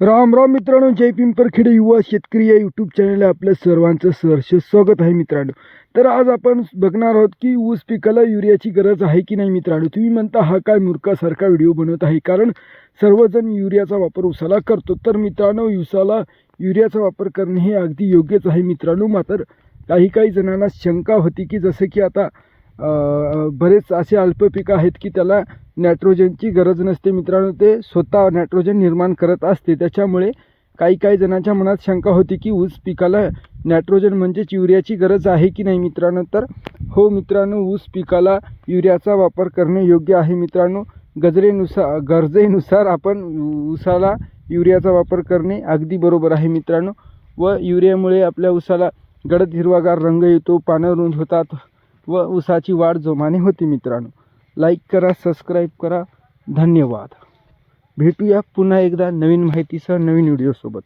राम राम मित्रांनो जय पिंपरखेडे युवा शेतकरी या यूट्यूब चॅनलला आपल्या सर्वांचं सहर्ष स्वागत आहे मित्रांनो. तर आज आपण बघणार आहोत की ऊस पिकाला युरियाची गरज आहे की नाही मित्रांनो? तुम्ही म्हणता हा काय मूर्खासारखा व्हिडिओ बनवत आहे? कारण सर्वजण युरियाचा वापर उसाला करतो. तर मित्रांनो उसाला युरियाचा वापर करणे हे अगदी योग्यच आहे मित्रांनो. मात्र काही काही जणांना शंका होती की जसं की आता बरेच असे अल्प पिकं आहेत की त्याला नायट्रोजनची गरज नसते. मित्रांनो ते स्वतः नायट्रोजन निर्माण करत असते. त्याच्यामुळे काही काही जणांच्या मनात शंका होती की ऊस पिकाला नायट्रोजन म्हणजेच युरियाची गरज आहे की नाही मित्रांनो? तर हो मित्रांनो ऊस पिकाला युरियाचा वापर करणे योग्य आहे मित्रांनो. गजरेनुसार गरजेनुसार आपण ऊसाला युरियाचा वापर करणे अगदी बरोबर आहे मित्रांनो. व युरियामुळे आपल्या ऊसाला गडद हिरवागार रंग येतो पानं रुंद होतात. व ऊसाची वाढ जोमाने होती मित्रांनो. लाईक करा सबस्क्राईब करा. धन्यवाद. भेटूया पुन्हा एकदा नवीन माहितीसह नवीन व्हिडिओसोबत